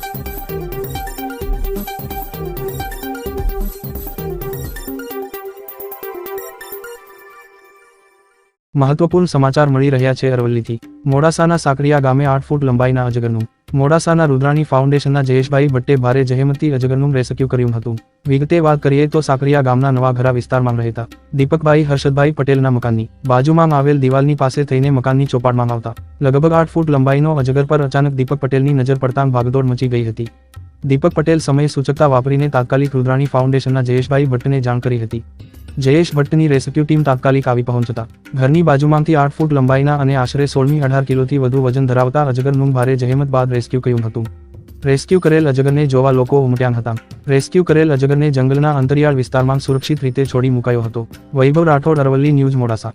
thank you મહત્વપૂર્ણ સમાચાર મળી રહ્યા છે અરવલ્લીથી. મોડાસાના સાકરિયા ગામે આઠ ફૂટ લંબાઈના અજગરનું. મોડાસાના રુદ્રાણી ફાઉન્ડેશનના જયેશભાઈ ભટ્ટે ભારે જહેમતી અજગરનું રેસ્ક્યુ કર્યું હતું. વિગતે વાત કરીએ તો સાકરિયા ગામના નવા ઘરા વિસ્તારમાં રહેતા દીપકભાઈ હર્ષદભાઈ પટેલના મકાનની. બાજુમાં આવેલ દિવાલની પાસે થઈને મકાનની ચોપાટમાં આવતા લગભગ આઠ ફૂટ લંબાઈનો અજગર પર અચાનક દીપક પટેલની નજર પડતાં ભાગદોડ મચી ગઈ હતી. દીપક પટેલ સમય સૂચકતા વાપરીને તાત્કાલિક રુદ્રાણી ફાઉન્ડેશનના જયેશભાઈ ભટ્ટને જાણ કરી હતી. જયેશ ભટ્ટની રેસ્ક્યુ ટીમ તાત્કાલિક આવી પહોંચતા. ઘરની બાજુમાંથી આઠ ફૂટ લંબાઈના અને આશરે સોળમી અઢાર કિલોથી વધુ વજન ધરાવતા અજગરનું ભારે જહેમત બાદ રેસ્ક્યુ કર્યું હતું. રેસ્ક્યુ કરેલ અજગરને જોવા લોકો ઉમટ્યા હતા. રેસ્ક્યુ કરેલ અજગરને જંગલના અંતરિયાળ વિસ્તારમાં સુરક્ષિત રીતે છોડી મુકાયો હતો. વૈભવ રાઠોડ અરવલ્લી ન્યૂઝ મોડાસા.